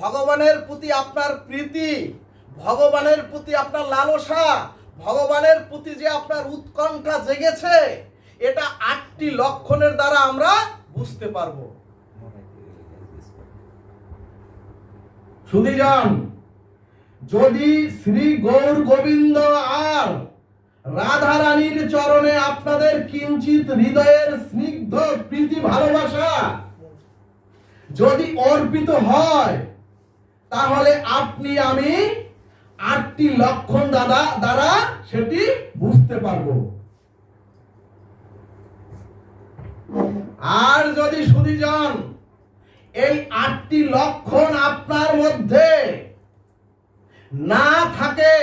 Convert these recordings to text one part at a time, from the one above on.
ভগবানের প্রতি আপনার প্রীতি, ভগবানের প্রতি আপনার লালসা, ভগবানের প্রতি যে আপনার উৎকণ্ঠা জেগেছে, এটা আটটি লক্ষণের দ্বারা আমরা বুঝতে পারব। সুধীজন যদি শ্রী গৌর গোবিন্দ আর রাধা রানীর চরণে আপনাদের কিঞ্চিত হৃদয়ের স্নিগ্ধ প্রীতি ভালোবাসা যদি অর্পিত হয় তাহলে আপনি, আমি আটটি লক্ষণ দাদা, দ্বারা সেটি বুঝতে পারব। আর যদি সুধীজন, এই আটটি লক্ষণ আপনার মধ্যে না থাকে,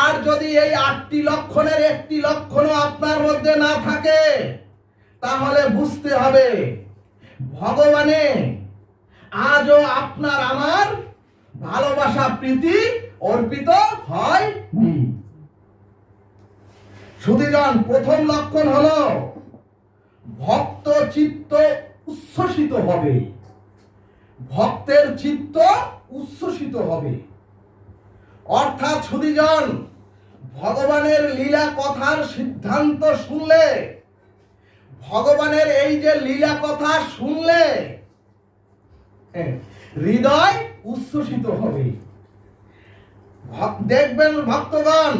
আর যদি এই আটটি লক্ষণের একটি লক্ষণও আপনার মধ্যে না থাকে, তাহলে বুঝতে হবে, ভগবানে আজও আপনার আমার ভালোবাসা প্রীতি অর্পিত হয়নি। সুধীজন প্রথম লক্ষণ হলো ভক্ত চিত্ত উচ্ছ্বসিত হবে। ভক্তের চিত্ত উচ্ছ্বসিত হবে। অর্থাৎ সুধীজন ভগবানের লীলা কথার সিদ্ধান্ত শুনলে ভগবানের এই যে লীলা কথা শুনলে হ্যাঁ, হৃদয় উচ্ছ্বসিত হবে। দেখবেন ভক্তগণ,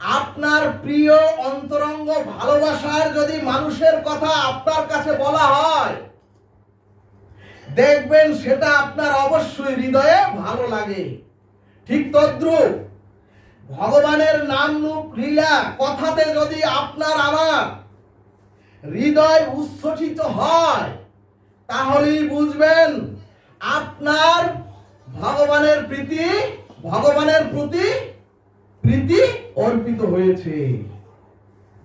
আপনার প্রিয় অন্তরঙ্গ ভালোবাসার যদি মানুষের কথা আপনার কাছে বলা হয়, দেখবেন সেটা আপনার অবশ্যই হৃদয়ে ভালো লাগে। ঠিক তদ্রুপ, ভগবানের নাম রূপ লীলা কথাতে যদি আপনার আমার হৃদয় উচ্ছ্বসিত হয়, তাহলেই বুঝবেন আপনার ভগবানের প্রীতি, ভগবানের প্রতি প্রীতি অর্পিত হয়েছে।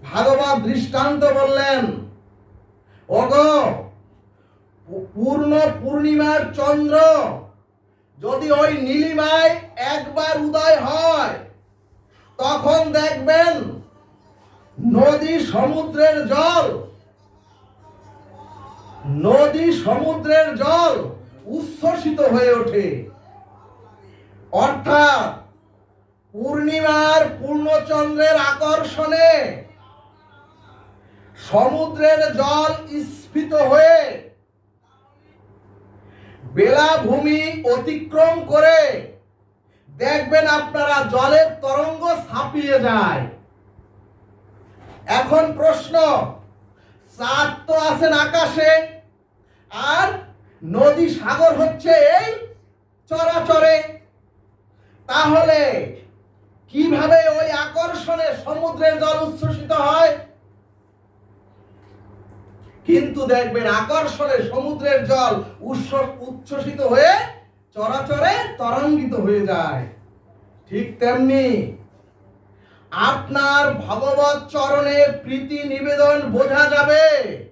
ভাগবত দৃষ্টান্ত বললেন ওগো পূর্ণ পূর্ণিমার চন্দ্র যদি ওই নীলিমায় একবার উদয় হয়, তখন দেখবেন নদী সমুদ্রের জল, নদী সমুদ্রের জল উচ্ছ্বসিত হয়ে ওঠে। অর্থাৎ পূর্ণিমার পূর্ণচন্দ্রের আকর্ষণে সমুদ্রের জল স্ফীত হয়ে বেলাভূমি অতিক্রম করে দেখবেন আপনারা জলের তরঙ্গ ছাপিয়ে যায়। এখন প্রশ্ন, চাঁদ তো আছেন আকাশে, আর নদী সাগর হচ্ছে এই চরাচরে। তাহলে কীভাবে ওই আকর্ষণে সমুদ্রের জল উচ্ছ্বসিত হয়? কিন্তু দেখবেন আকর্ষণে সমুদ্রের জল উচ্ছ- উচ্ছ্বসিত হয়ে চরাচরে তরঙ্গিত হয়ে যায়। ঠিক তেমনি আপনার ভগবত চরণে প্রীতি নিবেদন বোঝা যাবে।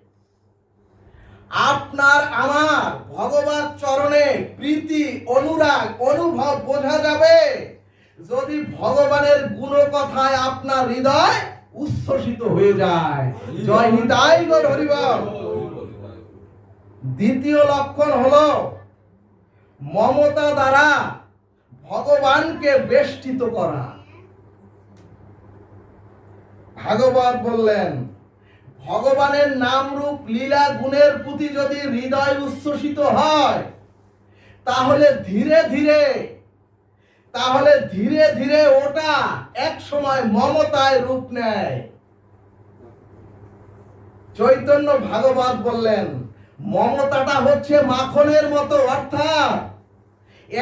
আপনার আমার ভগবান চরণে প্রীতি, অনুরাগ, অনুভব বোঝা যাবে। যদি ভগবানের গুণ কথায় আপনার হৃদয় উচ্ছ্বসিত হয়ে যায়। জয় নিতাই গৌর দ্বিতীয় লক্ষণ হলো, মমতা দ্বারা ভগবানকে বেষ্টিত করা। ভাগবত বললেন ভগবানের নাম রূপ লীলা গুণের প্রতি যদি হৃদয় উচ্ছ্বসিত হয়, তাহলে ধীরে ধীরে, তাহলে ধীরে ধীরে ওটা এক সময় মমতায় রূপ নেয়। চৈতন্য ভাগবত বললেন, মমতাটা হচ্ছে মাখনের মতো, অর্থাৎ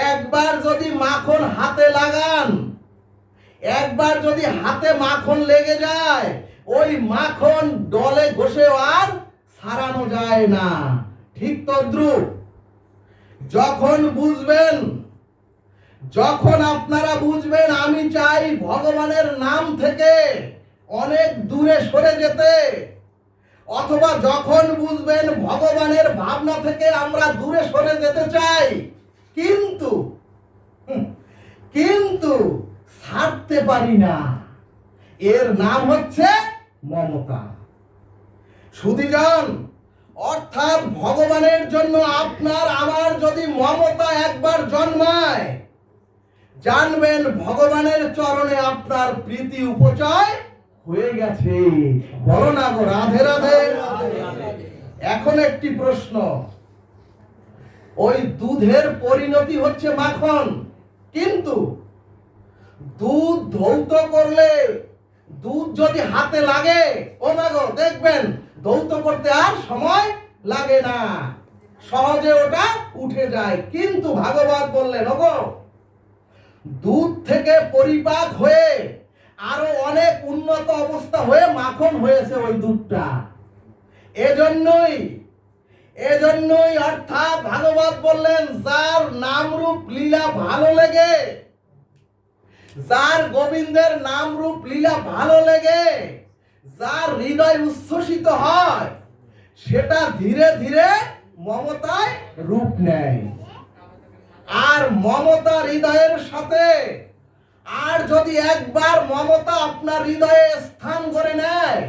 একবার যদি মাখন হাতে লাগান, একবার যদি হাতে মাখন লেগে যায় ওই মাখন ডলে ঘষে আর সারানো যায় না। ঠিক তদ্রুপ। যখন বুঝবেন, যখন আপনারা বুঝবেন, আমি চাই ভগবানের নাম থেকে অনেক দূরে সরে যেতে। অথবা যখন বুঝবেন, ভগবানের ভাবনা থেকে আমরা দূরে সরে যেতে চাই, কিন্তু কিন্তু ছাড়তে পারি না। এর নাম হচ্ছে মমতা। সুদীজন অর্থাৎ ভগবানের জন্য আপনার আমার যদি মমতা একবার জন্মায়, জানবেন ভগবানের চরণে আপনার প্রীতি উপচয় হয়ে গেছে। বলো না গো, রাধে রাধে। এখন একটি প্রশ্ন। ওই দুধের পরিণতি হচ্ছে মাখন, কিন্তু দুধ ধৌত করলে দুধ যদি হাতে লাগে, ও মাগো দেখবেন ধৌত করতে আর সময় লাগে না। সহজে ওটা উঠে যায়। কিন্তু ভাগবত বললেন ওগো দুধ থেকে পরিপাক হয়ে আরও অনেক উন্নত অবস্থা হয়ে মাখন হয়েছে ওই দুধটা। এজন্যই এজন্যই অর্থাৎ ভাগবত বললেন, যার নাম রূপ লীলা ভালো লেগে যার গোবিন্দের নাম রূপ লীলা ভালো লেগে, যার হৃদয় উচ্ছ্বসিত হয়, সেটা ধীরে ধীরে মমতায় রূপ নেয়। আর মমতা হৃদয়ের সাথে, আর যদি একবার মমতা আপনার হৃদয়ে স্থান করে নেয়,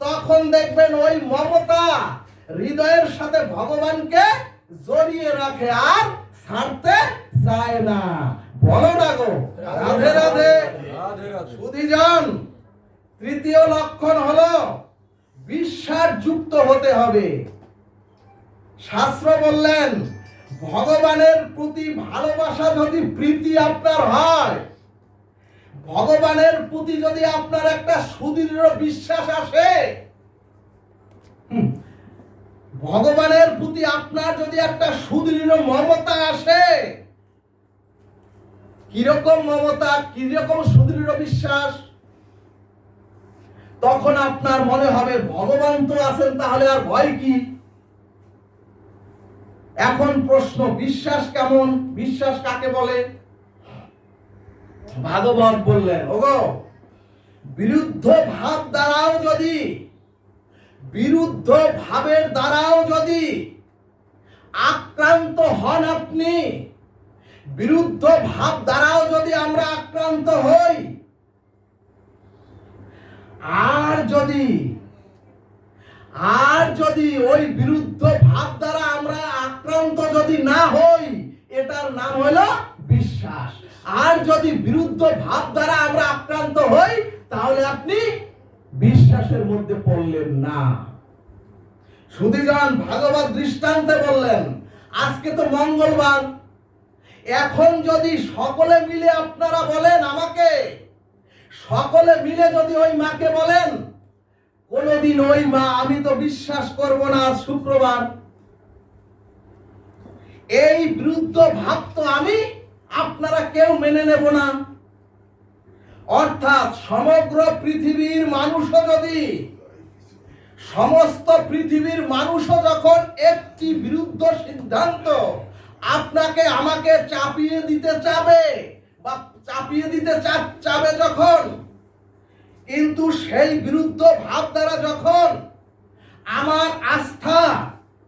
তখন দেখবেন ওই মমতা হৃদয়ের সাথে ভগবানকে জড়িয়ে রাখে আর ছাড়তে চায় না। বলো না গো। রাধে রাধে। সুধীজন তৃতীয় লক্ষণ হলো বিশ্বাস যুক্ত হতে হবে। শাস্ত্র বললেন, ভগবানের প্রতি ভালোবাসা যদি প্রীতি আপনার হয়, ভগবানের প্রতি যদি আপনার একটা সুদৃঢ় বিশ্বাস আসে ভগবানের প্রতি আপনার যদি একটা সুদৃঢ় মমতা আসে কীরকম মমতা, কীরকম সুদৃঢ় বিশ্বাস? তখন আপনার মনে হবে, ভগবান তো আছেন, তাহলে আর ভয় কি? এখন প্রশ্ন, বিশ্বাস কেমন? বিশ্বাস কাকে বলে? ভাগবত বললেন, ওগো, বিরুদ্ধ ভাব দ্বারাও যদি, বিরুদ্ধ ভাবের দ্বারাও যদি আক্রান্ত হন আপনি বিরুদ্ধ ভাব দ্বারাও যদি আমরা আক্রান্ত হই, আর যদি আর যদি ওই বিরুদ্ধ ভাব দ্বারা আমরা আক্রান্ত যদি না হই, এটার নাম হলো বিশ্বাস। আর যদি বিরুদ্ধ ভাব দ্বারা আমরা আক্রান্ত হই, তাহলে আপনি বিশ্বাসের মধ্যে পড়লেন না। সুধীজন ভাগবত দৃষ্টান্তে বললেন, আজকে তো মঙ্গলবার। এখন যদি সকলে মিলে আপনারা বলেন আমাকে, সকলে মিলে যদি ওই মাকে বলেন, কোনদিন ওই মা, আমি তো বিশ্বাস করব না শুক্রবার। এই বিরুদ্ধ ভাব তো আমি, আপনারা কেউ মেনে নেব না। অর্থাৎ সমগ্র পৃথিবীর মানুষও যদি, সমস্ত পৃথিবীর মানুষও যখন একটি বিরুদ্ধ সিদ্ধান্ত আপনাকে আমাকে চাপিয়ে দিতে চাবে বা চাপিয়ে দিতে চাবে যখন, কিন্তু সেই বিরুদ্ধ ভাব দ্বারা যখন আমার আস্থা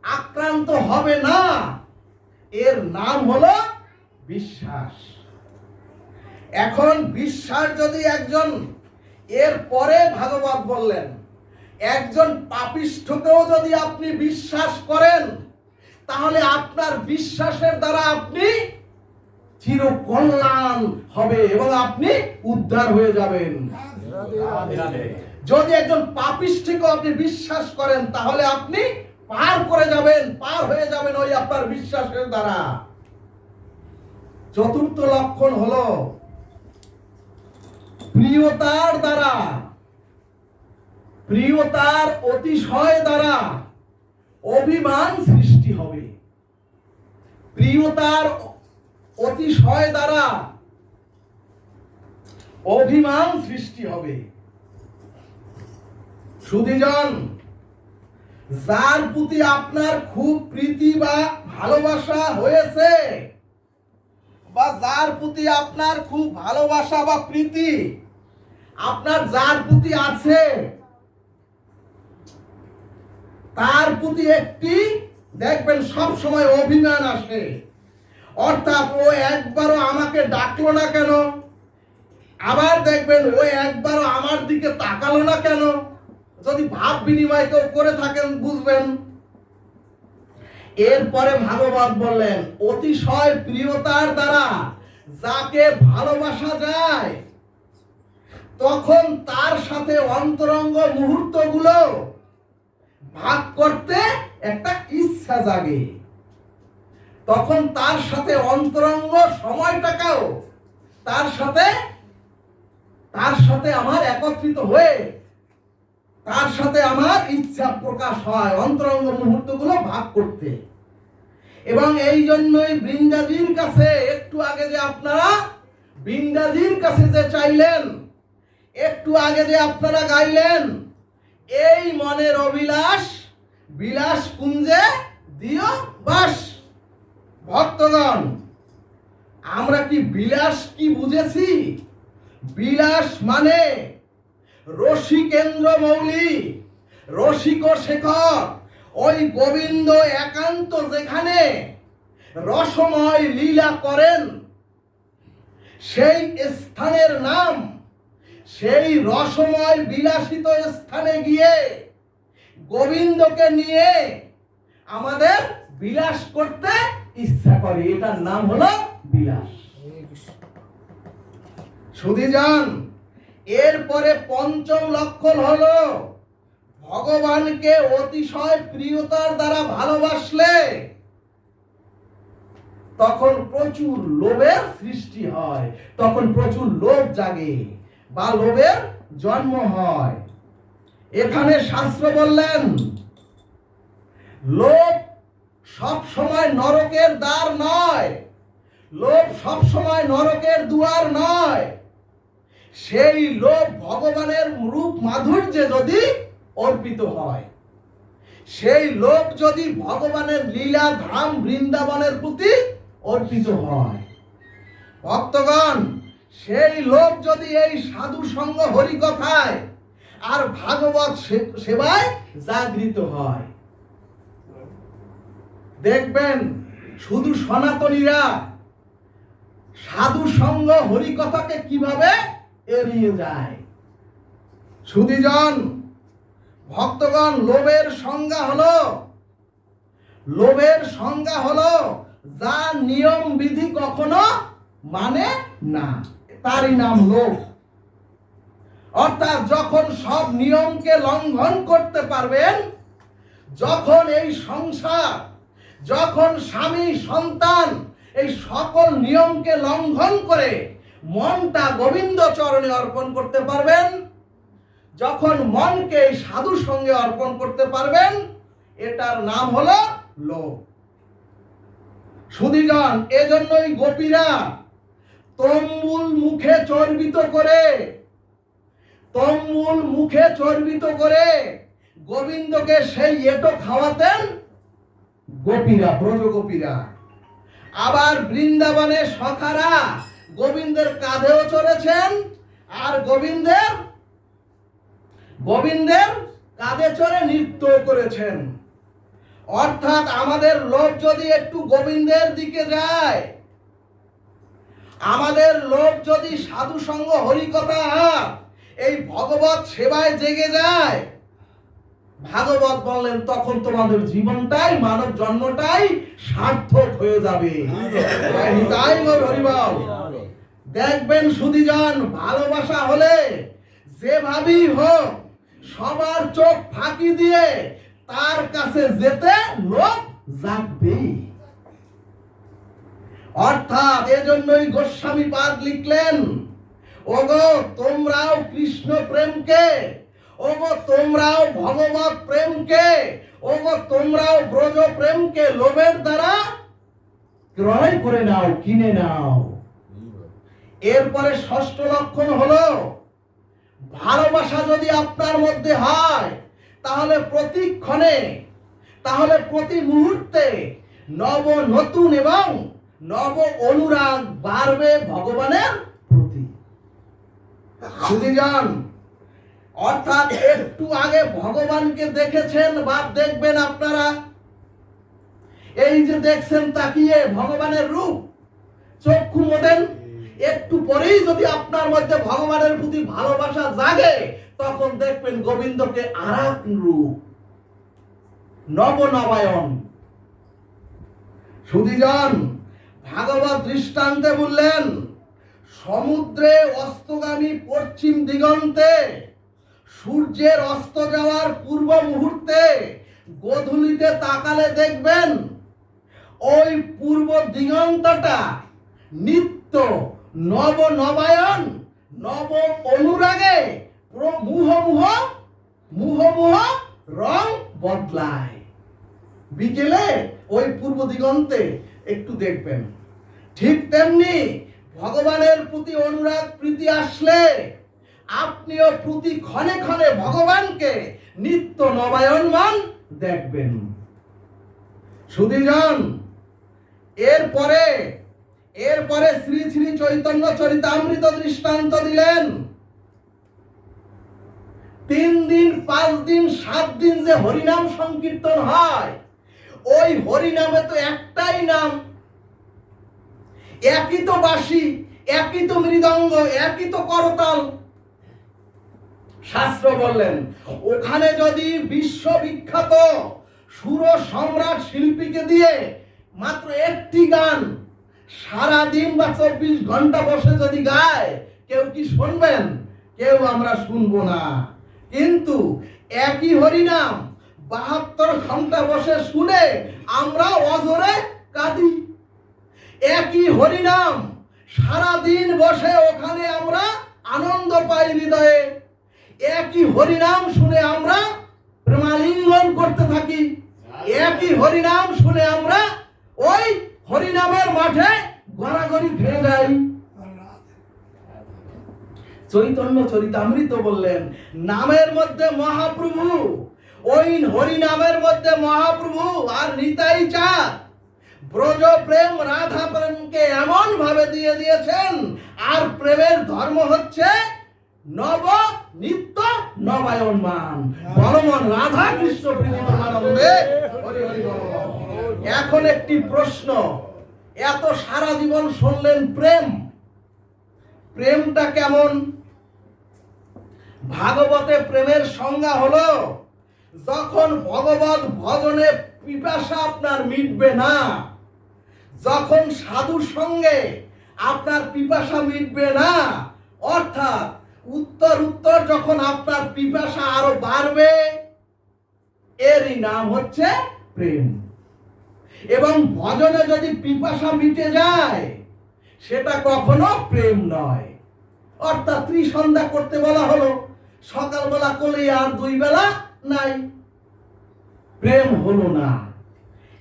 আক্রান্ত হবে না, এর নাম হলো বিশ্বাস। এখন বিশ্বাস যদি একজন, এর পরে ভাগবত বললেন, একজন পাপিষ্ঠকেও যদি আপনি বিশ্বাস করেন তাহলে আপনার বিশ্বাসের দ্বারা আপনি চির কল্যাণ হবে এবং আপনি উদ্ধার হয়ে যাবেন। যদি একজন পাপিষ্ঠকে আপনি বিশ্বাস করেন, তাহলে আপনি পার করে যাবেন, পার হয়ে যাবেন ওই আপনার বিশ্বাসের দ্বারা। চতুর্থ লক্ষণ হলো প্রিয়তার দ্বারা, প্রিয়তার অতিশয় দ্বারা অভিমান সৃষ্টি হবে। প্রিয়তার অতিশয় দ্বারা অভিমান সৃষ্টি হবে। সুধীজন, যার প্রতি আপনার খুব প্রীতি বা ভালোবাসা হয়েছে, বা যার প্রতি আপনার খুব ভালোবাসা বা প্রীতি, আপনার যার প্রতি আছে, তার প্রতি একটি দেখবেন সব সময় অভিমান আসে। অর্থাৎ ও একবারও আমাকে ডাকলো না কেন? আবার দেখবেন ও একবারও আমার দিকে তাকালো না কেন? যদি ভাব বিনিময় কেউ করে থাকেন, বুঝবেন। এরপরে ভাগবত বললেন, অতিশয় প্রিয়তার দ্বারা যাকে ভালোবাসা যায়, তখন তার সাথে অন্তরঙ্গ মুহূর্তগুলো ভাগ করতে একটা ইচ্ছা জাগে। তখন তার সাথে অন্তরঙ্গ সময়টাকেও তার সাথে তার সাথে আমার একত্রিত হয়ে, তার সাথে আমার ইচ্ছা প্রকাশ হয়, অন্তরঙ্গ মুহূর্তগুলো ভাগ করতে। এবং এই জন্যই বৃন্দাজির কাছে, একটু আগে যে আপনারা বৃন্দাজির কাছে যে চাইলেন, একটু আগে যে আপনারা গাইলেন, এই মনের বিলাস কুঞ্জে দিও বাস। ভক্তগণ, আমরা কি বিলাস কি বুঝেছি? বিলাস মানে রসিকেন্দ্র মৌলি, রসিক শেখর, ওই গোবিন্দ একান্ত যেখানে রসময় লীলা করেন। সেই স্থানের নাম, সেই রসময় বিলাসিত স্থানে গিয়ে গোবিন্দকে নিয়ে আমাদের বিলাস করতে ইচ্ছা করে। এটার নাম হলো বিলাস। সুধীজন এরপরে পঞ্চম লক্ষণ হলো, ভগবানকে অতিশয় প্রিয়তার দ্বারা ভালোবাসলে তখন প্রচুর লোভের সৃষ্টি হয়, তখন প্রচুর লোভ জাগে বা লোভের জন্ম হয়। এখানে শাস্ত্র বললেন, লোভ সব সময় নরকের দ্বার নয়, লোভ সব সময় নরকের দুয়ার নয়। সেই লোভ ভগবানের রূপ মাধুর্যে যদি অর্পিত হয়, সেই লোভ যদি ভগবানের লীলা ধাম বৃন্দাবনের প্রতি অর্পিত হয়। ভক্তগণ, সেই লোভ যদি এই সাধু সঙ্গ হরিকথায় আর ভাগবত সেবায় জাগৃত হয়। দেখবেন, শুধু সনাতনীরা সাধু সঙ্গ হরিকথাকে কীভাবে এড়িয়ে যায়? সুদীজন ভক্তগণ, লোভের সংজ্ঞা হলো, লোভের সংজ্ঞা হলো, যা নিয়ম বিধি কখনো মানে না। তারই নাম লোভ। অর্থাৎ যখন সব নিয়মকে লঙ্ঘন করতে পারবেন, যখন এই সংসার, যখন স্বামী, সন্তান এই সকল নিয়মকে লঙ্ঘন করে মনটা গোবিন্দ চরণে অর্পণ করতে পারবেন, যখন মনকে এই সাধু সঙ্গে অর্পণ করতে পারবেন, এটার নাম হলো লোভ। সুদীজন এজন্যই গোপীরা তম্বুল মুখে চর্বিত করে তম্বুল মুখে চর্বিত করে গোবিন্দকে সেই এটো খাওয়াতেন গোপীরা ব্রজ গোপীরা আবার বৃন্দাবনে সখারা গোবিন্দের কাঁধেও চড়েছেন আর গোবিন্দের গোবিন্দের কাঁধে চড়ে নৃত্য করেছেন। অর্থাৎ আমাদের লোভ যদি একটু গোবিন্দের দিকে যায়, আমাদের লোভ যদি সাধু সঙ্গ হরিকথা এই ভগবত সেবায় জেগে যায়। ভাগবত বললেন তখন তোমাদের জীবনটাই মানব জন্মটাই সার্থক হয়ে যাবে। তাই হরিবল। দেখবেন সুদীজন ভালোবাসা হলে যেভাবেই হোক সবার চোখ ফাঁকি দিয়ে তার কাছে যেতে লোক জাগবেই। অর্থাৎ এজন্যই গোস্বামী পাদ লিখলেন ওগো, তোমরাও কৃষ্ণ প্রেমকে, ওগো, তোমরাও ভগবত প্রেমকে, ওগো, তোমরাও ব্রজ প্রেমকে লোভের দ্বারা ক্রয় করে নাও, কিনে নাও। এরপরে ষষ্ঠ লক্ষণ হলো, ভালোবাসা যদি আপনার মধ্যে হয়, তাহলে প্রতিক্ষণে, তাহলে প্রতি মুহূর্তে নব নতুন এবং নব অনুরাগ বাড়বে ভগবানের সুধীজন অর্থাৎ একটু আগে ভগবানকে দেখেছেন বা দেখবেন আপনারা। এই যে দেখছেন তাকিয়ে ভগবানের রূপ, চক্ষু মোদেন একটু পরেই যদি আপনার মধ্যে ভগবানের প্রতি ভালোবাসা জাগে, তখন দেখবেন গোবিন্দকে আর রূপ নবনবায়ন সুধীজন ভাগবত দৃষ্টান্তে বললেন সমুদ্রে অস্তগামী পশ্চিম দিগন্তে, সূর্যের অস্ত যাওয়ার পূর্ব মুহূর্তে গোধূলিতে তাকালে দেখবেন, ওই পূর্ব দিগন্তটা নিত্য নব নবায়ন নব অনুরাগে পুরো, মুহ মুহ মুহ মুহ রং বদলায়। বিকেলে ওই পূর্ব দিগন্তে একটু দেখবেন। ঠিক তেমনি ভগবানের প্রতি অনুরাগ, প্রীতি আসলে আপনিও প্রতি ক্ষণে ক্ষণে ভগবানকে নিত্য নবায়নমান দেখবেন। সুধীজন, এরপরে এরপরে শ্রী শ্রী চৈতন্য চরিতামৃত দৃষ্টান্ত দিলেন। তিন দিন, পাঁচ দিন, সাত দিন যে হরিনাম সংকীর্তন হয়, ওই হরিনামে তো একটাই নাম একই তো বাঁশি, একই তো মৃদঙ্গ, একই তো করতাল। শাস্ত্র বললেন, ওখানে যদি বিশ্ববিখ্যাত সুর সম্রাট শিল্পীকে দিয়ে মাত্র একটি গান সারা দিন বা চব্বিশ ঘণ্টা বসে যদি গায়, কেউ কি শুনবেন? কেউ আমরা শুনব না। কিন্তু একই হরিনাম বাহাত্তর ঘণ্টা বসে শুনে আমরা অজরে কাঁদি। একই হরিনাম। সারাদিন বসে ওখানে আমরা আনন্দ পাই হৃদয়ে। একই হরিনাম শুনে আমরা প্রেমালিঙ্গন করতে থাকি। একই হরিনাম শুনে আমরা ওই হরিনামের মাঠে গড়াগড়ি খেয়ে যাই। চৈতন্য চরিতামৃত বললেন, নামের মধ্যে মহাপ্রভু, ওই হরিনামের মধ্যে মহাপ্রভু আর নিতাই চাঁদ ব্রজ প্রেম রাধা প্রেমকে এমন ভাবে দিয়ে দিয়েছেন, আর প্রেমের ধর্ম হচ্ছে নব নিত্য নবায়নমান বলমন রাধা কৃষ্ণ প্রেমানন্দে এখন একটি প্রশ্ন, এত সারা জীবন শুনলেন প্রেম? প্রেমটা কেমন? ভাগবতে প্রেমের সংজ্ঞা হলো, যখন ভগবত ভজনে পিপাসা আপনার মিটবে না যখন সাধুর সঙ্গে আপনার পিপাসা মিটবে না, অর্থাৎ উত্তর উত্তর যখন আপনার পিপাসা আরও বাড়বে, এরই নাম হচ্ছে প্রেম। এবং ভজনে যদি পিপাসা মিটে যায়, সেটা কখনো প্রেম নয়। অর্থাৎ ত্রিসন্ধ্যা করতে বলা হলো, সকালবেলা করলে আর দুই বেলা নাই। প্রেম হলো না।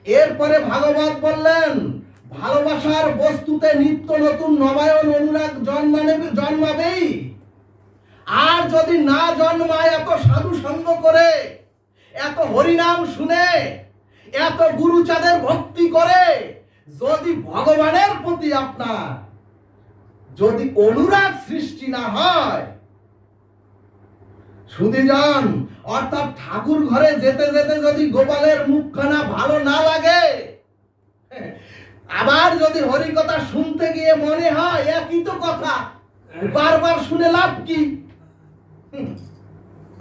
এরপরে ভাগবত বললেন ভালোবাসার বস্তুতে নিত্য নতুন নবায়ন অনুরাগ জন্মানে, জন্মাবেই। আর যদি না জন্মায়, এত সাধু সঙ্গ করে, এত হরিনাম শুনে, এত গুরুচাঁদের ভক্তি করে, যদি ভগবানের প্রতি আপনার যদি অনুরাগ সৃষ্টি না হয় সুদীজন অর্থাৎ ঠাকুর ঘরে যেতে যেতে যদি গোপালের মুখখানা ভালো না লাগে আবার যদি হরিকথা শুনতে গিয়ে মনে হয়, একই তো কথা, বারবার শুনে লাভ কি?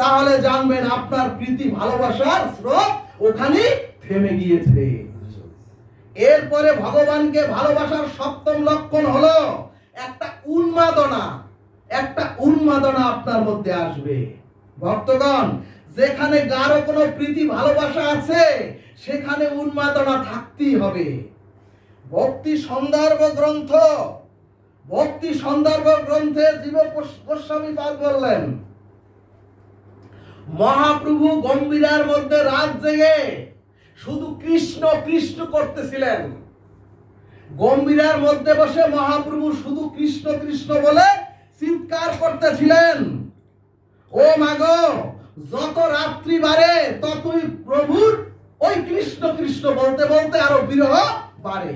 তাহলে জানবেন আপনার প্রীতি ভালোবাসার স্রোত ওখানে থেমে গিয়েছে। এরপরে ভগবানকে ভালোবাসার সপ্তম লক্ষণ হলো একটা উন্মাদনা একটা উন্মাদনা আপনার মধ্যে আসবে। ভক্তগণ, যেখানে গাঢ় কোনো প্রীতি ভালোবাসা আছে, সেখানে উন্মাদনা থাকতেই হবে। ভক্তি সন্দর্ভ গ্রন্থ। ভক্তি সন্দর্ভ গ্রন্থে জীব গোস্বামী পাল বললেন মহাপ্রভু গম্ভীরার মধ্যে রাত জেগে শুধু কৃষ্ণ কৃষ্ণ করতেছিলেন। গম্ভীরার মধ্যে বসে মহাপ্রভু শুধু কৃষ্ণ কৃষ্ণ বলে চিৎকার করতেছিলেন। ও মাগো, যত রাত্রি বাড়ে, ততই প্রভুর ওই কৃষ্ণ কৃষ্ণ বলতে বলতে আরও বিরহ বাড়ে।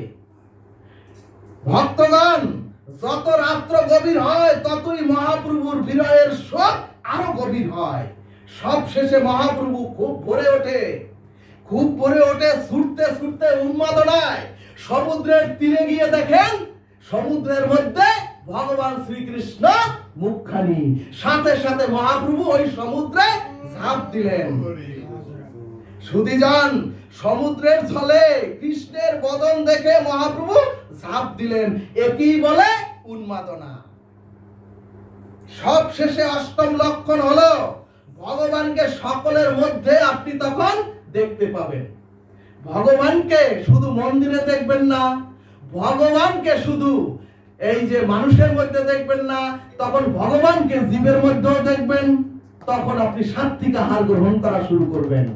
ভক্তগণ, যত রাত্র গভীর হয়, ততই মহাপ্রভুর বিরহের শোক আরও গভীর হয়। সব শেষে মহাপ্রভু খুব ভরে ওঠে। খুব ভরে ওঠে, ছুটতে ছুটতে উন্মাদনায় সমুদ্রের তীরে গিয়ে দেখেন, সমুদ্রের মধ্যে ভগবান শ্রীকৃষ্ণ মুখখানি। সাথে সাথে মহাপ্রভু ওই সমুদ্রে ঝাঁপ দিলেন। সুদিজান সমুদ্রের ছলে কৃষ্ণের বদন দেখে মহাপ্রভু ঝাঁপ দিলেন। একই বলে? উন্মাদনা। সব শেষে অষ্টম লক্ষণ হলো, ভগবানকে সকলের মধ্যে আপনি তখন দেখতে পাবেন। ভগবানকে শুধু মন্দিরে দেখবেন না, ভগবানকে শুধু এই যে মানুষের মধ্যে দেখবেন না, তখন ভগবানকে জীবের মধ্যেও দেখবেন, তখন আপনি সাত্বিক আহার গ্রহণ করা শুরু করবেন।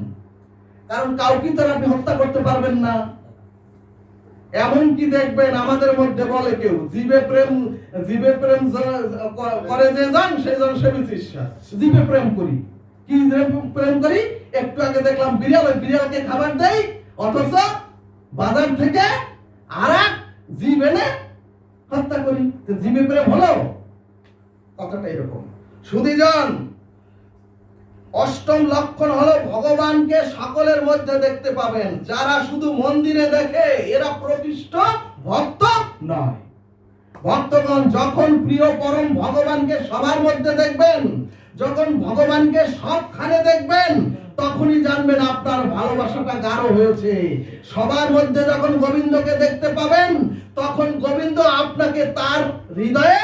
কারণ কাউকে তো আপনি হত্যা করতে পারবেন না। এমন কি দেখবেন আমাদের মধ্যে বলে কেউ, জীবে প্রেম জীবে প্রেম করে যে যান, সেই জন সে বিশ্বাস জীবে প্রেম করি। কি প্রেম করি? একটু আগে দেখলাম বিড়াল, ওই বিড়ালকে খাবার দেই, অথচ বাজার থেকে আর এক জীব এনে হত্যা করি। জীবে প্রেম হলো? কথাটা এরকম। সুদীজন অষ্টম লক্ষণ হলো ভগবানকে সকলের মধ্যে দেখতে পাবেন। যারা শুধু মন্দিরে দেখে, এরা প্রকৃষ্ট ভক্ত নয়। ভক্তগণ যখন প্রিয় পরম ভগবানকে সবার মধ্যে দেখবেন, যখন ভগবানকে সবখানে দেখবেন, তখনই জানবেন আপনার ভালোবাসাটা গাঢ় হয়েছে। সবার মধ্যে যখন গোবিন্দকে দেখতে পাবেন, তখন গোবিন্দ আপনাকে তার হৃদয়ে